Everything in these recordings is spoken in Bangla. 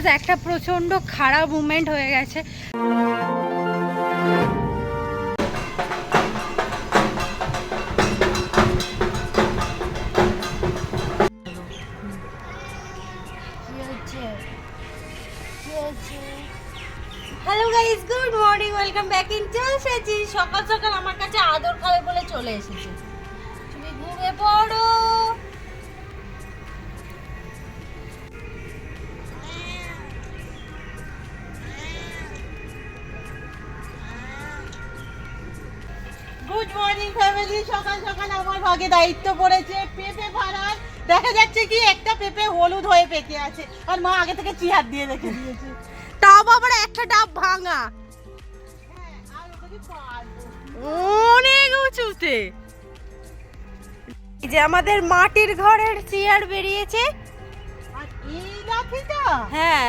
গাইজ একটা প্রচণ্ড খারাপ মুভমেন্ট হয়ে গেছে। Hello guys good morning welcome back in এসেছি সকাল সকাল আমার কাছে আদর খাবে বলে চলে এসেছি। তুমি ঘুমিয়ে পড়ো। মর্নিং সকাল সকাল আমার ভাগে দায়িত্ব পড়েছে পেঁপে ভাড়ার। দেখা যাচ্ছে কি একটা পেঁপে হলুদ হয়ে পেকে আছে আর মা আগে থেকে চেয়ার দিয়ে রেখে দিয়েছে। তাও আবার একটা ডাব ভাঙা। আর ওটা কি পারব? অনেক উঁচুতে। যে আমাদের মাটির ঘরের চেয়ার বেরিয়েছে। হ্যাঁ।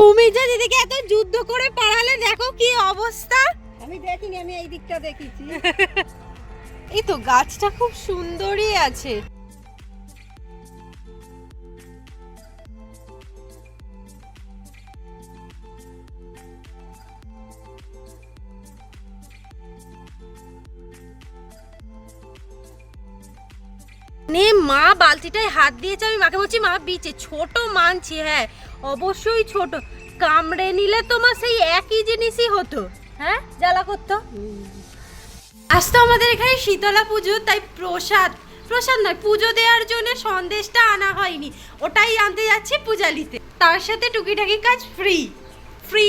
তুমি যে দিদিকে এত যুদ্ধ করে পাড়ালে দেখো কি অবস্থা। আমি দেখিনি, আমি এই দিকটা দেখেছি। এই তো গাছটা খুব সুন্দরই আছে। নে, মা বালতিটায় হাত দিয়েছে, আমি মাকে বলছি, মা, বিচে, ছোট মানছি হ্যাঁ অবশ্যই ছোট। কামড়ে নিলে তোমার সেই একই জিনিসই হতো। হ্যাঁ? জ্বালা করতো? আজ তো আমাদের এখানে শীতলা পুজো তাই প্রসাদ। প্রসাদ নয় পুজো দেওয়ার জন্য সন্দেশটা আনা হয়নি। ওটাই আনতে যাচ্ছি পূজালিতে। তার সাথে টুকিটাকি কাজ ফ্রি ফ্রি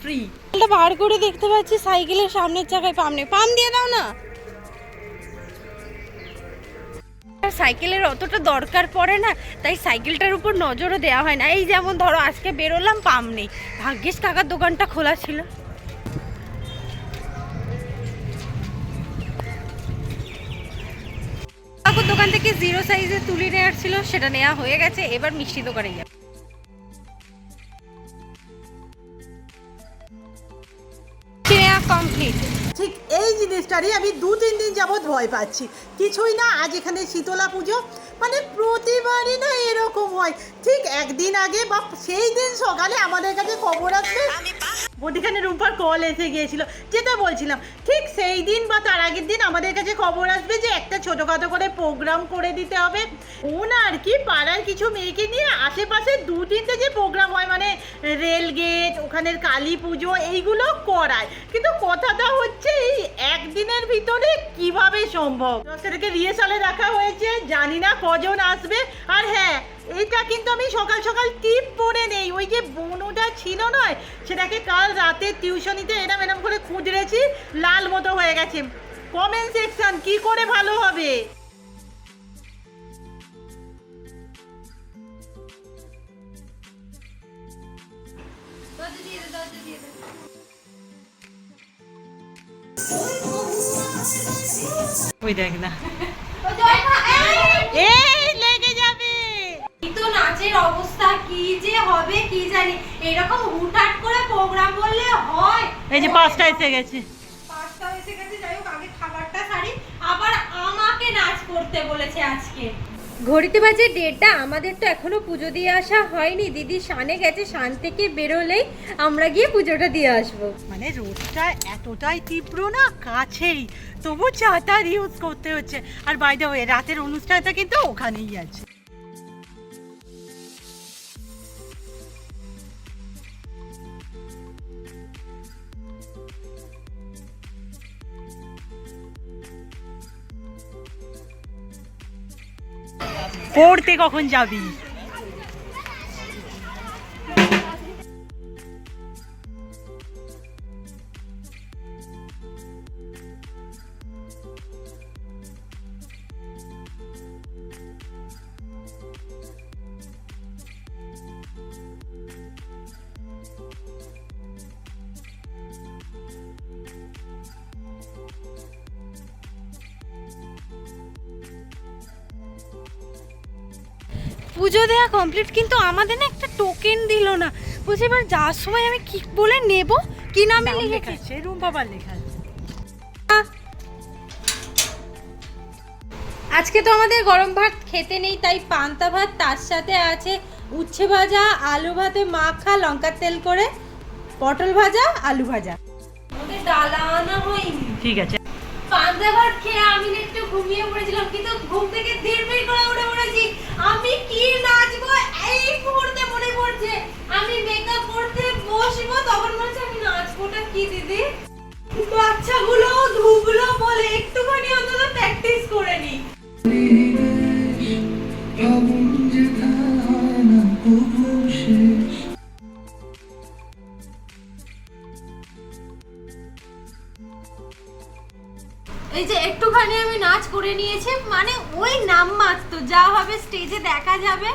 ফ্রি এটা বার করে দেখতে পাচ্ছি সাইকেলের সামনের চাকায় পাম নেই। পাম দিয়ে দাও না। সাইকেলের অতটা দরকার পড়ে না তাই সাইকেলটার উপর নজরও দেওয়া হয় না। এই যেমন ধরো আজকে বেরোলাম পাম নেই। ভাগ্যিস কাকার দোকানটা খোলা ছিল। দোকান থেকে জিরো সাইজে তুলি নেওয়ার ছিল, সেটা নেওয়া হয়ে গেছে, এবার মিষ্টি দোকানে যাবে কমপ্লিট ঠিক এই জিনিসটারই আমি দু, তিন দিন যাবৎ ভয় পাচ্ছি। কিছুই না, আজ এখানে শীতলা পুজো মানে প্রতিবারই না এরকম হয়। ঠিক একদিন আগে বা সেই দিন সকালে আমাদের কাছে খবর আসবে। ওদিখানে রূপার কল এসে গিয়েছিল, যেটা বলছিলাম। ঠিক সেই দিন বা তার আগের দিন আমাদের কাছে খবর আসবে যে একটা ছোটোখাটো করে প্রোগ্রাম করে দিতে হবে। ও না আর কি পাড়ার কিছু মেয়েকে নিয়ে আশেপাশে দু, তিনটে যে প্রোগ্রাম হয় মানে রেল গেট ওখানের কালী পুজো, এইগুলো করায়। কিন্তু কথাটা হচ্ছে এই একদিনের ভিতরে কীভাবে সম্ভব? সেটাকে রিহার্সালে রাখা হয়েছে, জানি না কজন আসবে। আর হ্যাঁ এটা কিন্তু আমি সকাল সকাল টিপ পড়ে নেই। ওই যে বনুটা ছিল নয়, সেটাকে কাল রাতে টিউশনিতে এরম এরম করে খুঁজরেছি, লাল মতো হয়ে গেছে। কমেন্ট সেকশন, কি করে ভালো হবে? ওই দেখ না। এই লেগে যাবে। তো নাচের অবস্থা কি যে হবে কি জানি। এরকম হুটহাট করে প্রোগ্রাম বললে হয়। এই যে পাঁচটা এসে গেছে। পাঁচটা এসে গেছে যাই হোক আগে খাবারটা সারি। আবার আমাকে নাচ করতে বলেছে আজকে। ঘড়িতে বাজে ডেটটা আমাদের তো এখনও পুজো দিয়ে আসা হয়নি। দিদি সানে গেছে, শান থেকে বেরোলেই আমরা গিয়ে পুজোটা দিয়ে আসব। মানে রোদটা এতটাই তীব্র না, কাছেই। তবু চাতার ইউজ করতে হচ্ছে। আর বাইদা ওয়ে রাতের অনুষ্ঠানটা কিন্তু ওখানেই আছে। পড়তে কখন যাবি? পুজো দেওয়া কমপ্লিট কিন্তু আমাদের না একটা টোকেন দিল না। বলছি এবার যাওয়ার সময় আমি কি বলে নেব? কি নামে নাম লেখা রুম বাবার লেখা আছে। আজকে তো আমাদের গরম ভাত খেতে নেই তাই পান্তা ভাত তার সাথে আছে উচ্ছে ভাজা আলু ভাতে মাখা লঙ্কার তেল করে পটল ভাজা আলু ভাজা। আমাদের ডালা আনা হয়নি। ঠিক আছে। পান্তা ভাত খেয়ে আমি একটু ঘুমিয়ে পড়েছিলাম কিন্তু ঘুম থেকে ধীর ধীর করে উঠে পড়েছি। বাচ্চাগুলো ধুবলো বলে একটুখানি অন্তত প্র্যাকটিস করে নি। এই যে একটুখানি আমি নাচ করে নিয়েছি মানে ওই নাম মাত্র, যা হবে স্টেজে দেখা যাবে।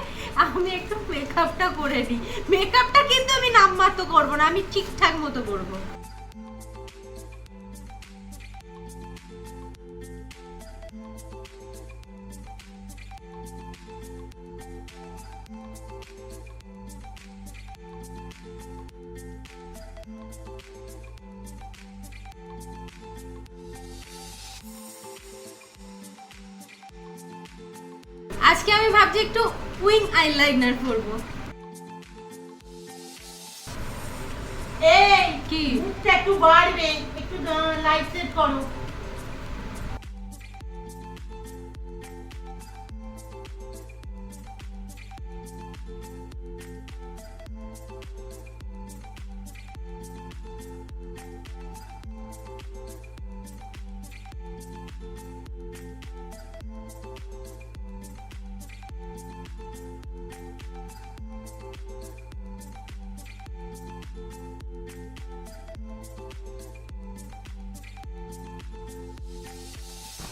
আমি একটু মেকআপটা করে নিই। মেকআপটা কিন্তু আমি নাম মাত্র করব না, আমি ঠিকঠাক মতো করব। আজকে আমি ভাবছি একটু উইং আইলাইনার করব এই কি? মুখটা একটু বাড়বে একটু লাইট সেট করো।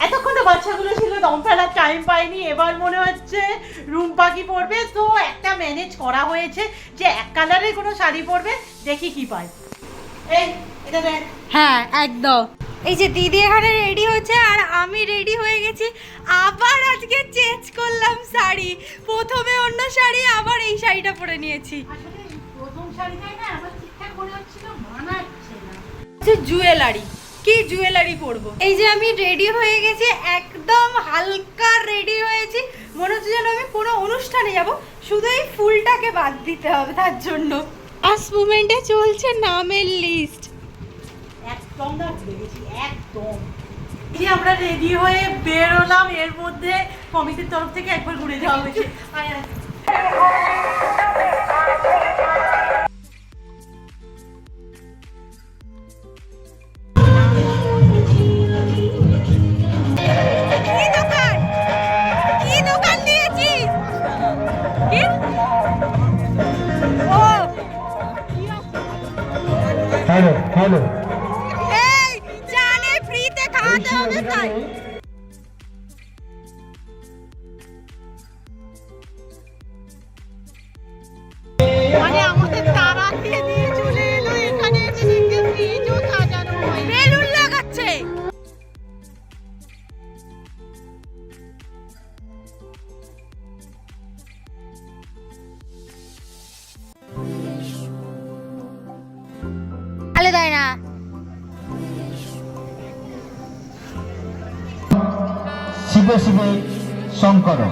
এতক্ষণে বাচ্চাগুলো ছিল দম ফেলার টাইম পাইনি। এবার মনে হচ্ছে রুম পাখি পরবে তো একটা ম্যানেজ করা হয়েছে যে এক কালারের কোনো শাড়ি পরবে দেখি কি পাই এই এটা দেখ। হ্যাঁ একদম। এই যে দিদি এখানে রেডি হচ্ছে আর আমি রেডি হয়ে গেছি। আবার আজকে চেঞ্জ করলাম শাড়ি। প্রথমে অন্য শাড়ি আবার এই শাড়িটা পরে নিয়েছি। প্রথম শাড়িটাই না ঠিকঠাক মনে হচ্ছিল মানাচ্ছে না। জুয়েলারি কি জুয়েলারি পরবো এই যে আমি রেডি হয়ে গেছি একদম হালকা রেডি হয়েছি। মনে হচ্ছে যেন আমি কোনো অনুষ্ঠানে যাব শুধু এই ফুলটাকে বাদ দিতে হবে তার জন্য। আস মুমেন্টে চলছে নামের লিস্ট একদম না একদম। এই যে আমরা রেডি হয়ে বেরোলাম এর মধ্যে কমিটির তরফ থেকে একবার ঘুরে যাওয়া হয়েছে। হ্যালো শঙ্কর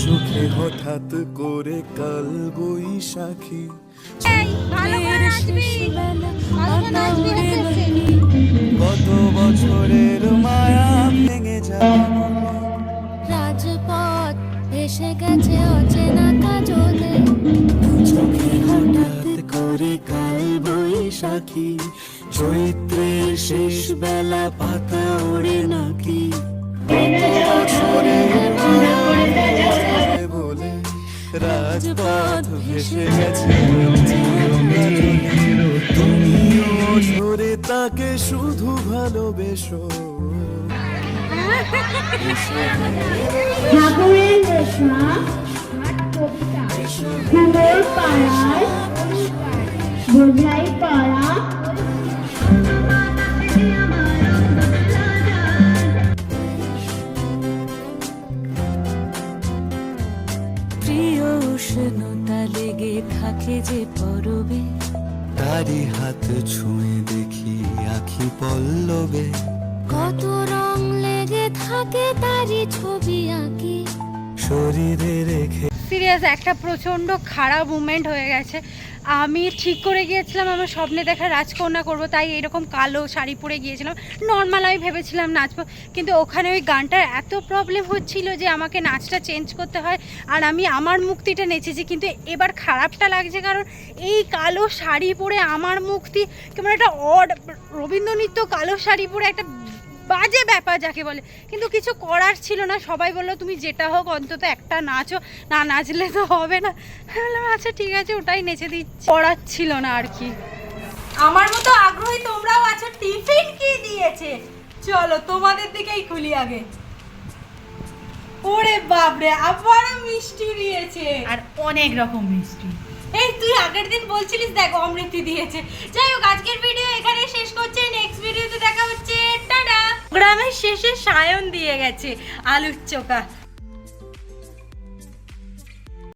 চোখে হঠাৎ করে কাল বৈশাখী করে করে কত বছরের মায়া ভেঙে যায়। বৈশাখী চৈত্রের শেষ বেলা পাতা ওড়ে নাকি? বলে রাজপথ ভেসে গেছে। তুমিও তাকে শুধু ভালোবেসো। ঠাকুরের পাড়ার বোঝাই পাড়া। প্রিয় উষ্ণতা লেগে থাকে যে পরবে। তারি হাত ছুঁয়ে দেখি আখি পল্লবে। কত রং লেগে থাকে ছবি আঁকি। শরীরে রেখে সিরিয়াস একটা প্রচণ্ড খারাপ মুমেন্ট হয়ে গেছে। আমি ঠিক করে গিয়েছিলাম, আমার স্বপ্নে দেখা রাজকন্যা করব, তাই এরকম কালো শাড়ি পরে গিয়েছিলাম। নর্মাল আমি ভেবেছিলাম নাচবো, কিন্তু ওখানে ওই গানটার এত প্রবলেম হচ্ছিল যে আমাকে নাচটা চেঞ্জ করতে হয়, আর আমি আমার মুক্তিটা নেচেছি, কিন্তু এবার খারাপটা লাগছে কারণ এই কালো শাড়ি পরে আমার মুক্তি, কেমন একটা অড রবীন্দ্র নৃত্য কালো শাড়ি পরে একটা বাজে ব্যাপার যাকে বলে। কিন্তু কিছু করার ছিল না। সবাই বলল তুমি যেটা হোক অন্তত একটা নাচো। না নাচলে তো হবে না। বললাম আচ্ছা ঠিক আছে ওটাই নেচে দিচ্ছি। করার ছিল না আর কি। আমার মতো আগ্রহী তোমরাও আছো টিফিন কি দিয়েছে? চলো তোমাদের দিকেই খুলি আগে। ওরে বাপরে আবারও মিষ্টি দিয়েছে। আর অনেক রকম মিষ্টি। এই তুই আগের দিন বলছিলিস দেখ অমৃতি দিয়েছে। যাই হোক আজকের ভিডিও এখানে শেষ করছে। নেক্সট ভিডিওতে দেখা হচ্ছে। টাটা গ্রামের শেষে সায়ন দিয়ে গেছে আলুর চোখা।